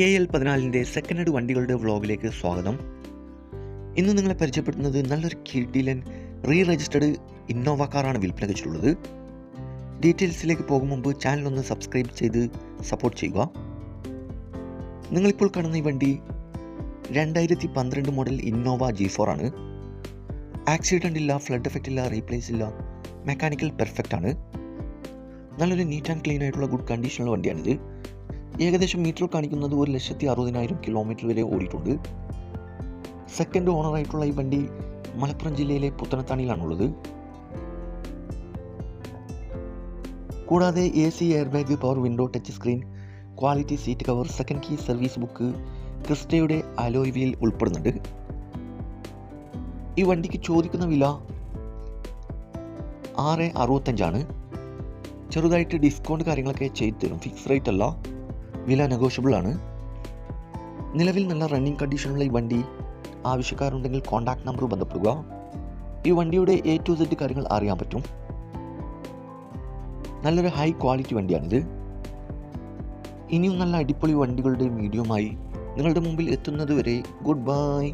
K L പതിനാലിന്റെ second hand വണ്ടികളുടെ വ്ളോഗിലേക്ക് സ്വാഗതം. ഇന്ന് നിങ്ങളെ പരിചയപ്പെടുത്തുന്നത് നല്ലൊരു കിഡിലൻ റീ രജിസ്റ്റേഡ് ഇന്നോവ കാറാണ് വിൽപ്പന വെച്ചിട്ടുള്ളത് ഡീറ്റെയിൽസിലേക്ക് പോകും മുമ്പ് ചാനൽ ഒന്ന് സബ്സ്ക്രൈബ് ചെയ്ത് സപ്പോർട്ട് ചെയ്യുക. നിങ്ങളിപ്പോൾ കാണുന്ന ഈ വണ്ടി രണ്ടായിരത്തി പന്ത്രണ്ട് മോഡൽ ഇന്നോവ ജി ഫോർ ആണ്. ആക്സിഡന്റ് ഇല്ല ഫ്ലഡ് എഫക്റ്റ് ഇല്ല റീപ്ലേസ് ഇല്ല മെക്കാനിക്കൽ പെർഫെക്റ്റ് ആണ്. നല്ലൊരു നീറ്റ് ആൻഡ് ക്ലീൻ ആയിട്ടുള്ള ഗുഡ് കണ്ടീഷനുള്ള വണ്ടിയാണിത്. ഏകദേശം മീറ്റർ കാണിക്കുന്നത് ഒരു ലക്ഷത്തി അറുപതിനായിരം കിലോമീറ്റർ വരെ ഓടിയിട്ടുണ്ട്. സെക്കൻഡ് ഓണറായിട്ടുള്ള ഈ വണ്ടി മലപ്പുറം ജില്ലയിലെ പുത്തനത്താണിയിലാണുള്ളത്. കൂടാതെ A C air bag power window touch screen quality seat cover second key service book ക്രിസ്റ്റയുടെ alloy wheel ഉൾപ്പെടുന്നുണ്ട്. ഈ വണ്ടിക്ക് ചോദിക്കുന്ന വില ആറ് അറുപത്തഞ്ചാണ്. ചെറുതായിട്ട് ഡിസ്കൗണ്ട് കാര്യങ്ങളൊക്കെ ചെയ്തു തരും ഫിക്സ് റേറ്റ് അല്ല. വില നെഗോഷ്യബിൾ ആണ്. നിലവിൽ നല്ല റണ്ണിങ് കണ്ടീഷനുള്ള ഈ വണ്ടി ആവശ്യക്കാരുണ്ടെങ്കിൽ കോണ്ടാക്ട് നമ്പർ ബന്ധപ്പെടുക. ഈ വണ്ടിയുടെ എ ടു സെഡ് കാര്യങ്ങൾ അറിയാൻ പറ്റും. നല്ലൊരു ഹൈ ക്വാളിറ്റി വണ്ടിയാണിത്. ഇനിയും നല്ല അടിപൊളി വണ്ടികളുടെ വീഡിയോമായി നിങ്ങളുടെ മുമ്പിൽ എത്തുന്നത് വരെ ഗുഡ് ബൈ